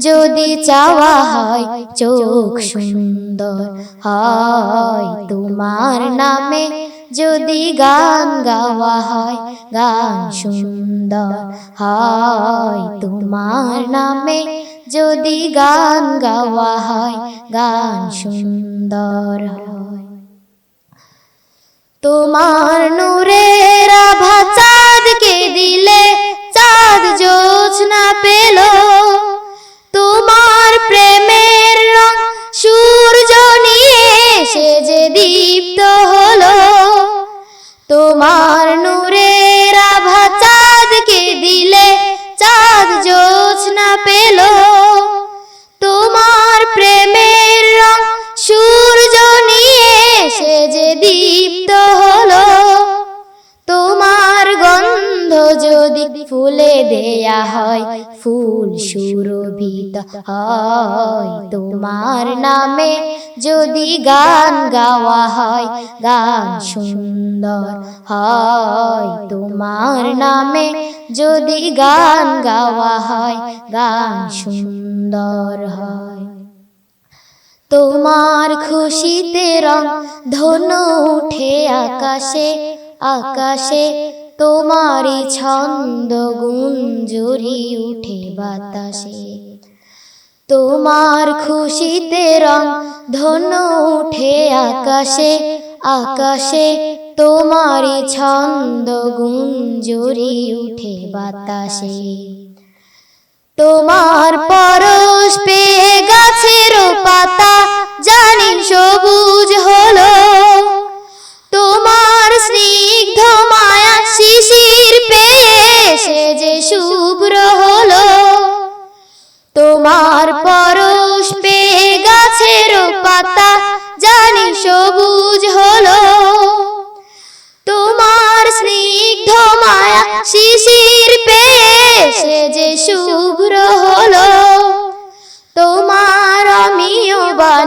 যদি চাওয়া হয়, চোখ সুন্দর হয়। তোমার নামে যদি গান গাওয়া হয়, গান সুন্দর হয়। তোমার নামে যদি গান গাওয়া হয়, গান সুন্দর হয়। তোমার নূরের আভা চাঁদকে তোমার নূরের দেয়া হয়, ফুল সুরভিত হয়। তোমার নামে যদি গান গাওয়া হয়, গান সুন্দর হয়। তোমার নামে যদি গান গাওয়া হয়, গান সুন্দর হয়। তোমার খুশিতে রং ধনু উঠে আকাশে আকাশে তোমারই ছন্দ গুঞ্জুরি উঠে বাতাসে। তোমার খুশিতে রং ধনু উঠে আকাশে। আকাশে তোমারই ছন্দ গুঞ্জুরি উঠে বাতাসে। তোমার পরশ পেয়ে গাছের পাতা জানি সবুজ হলো শুভ্র হলো। তোমার পরশ পেয়ে গাছের পাতা জানি সবুজ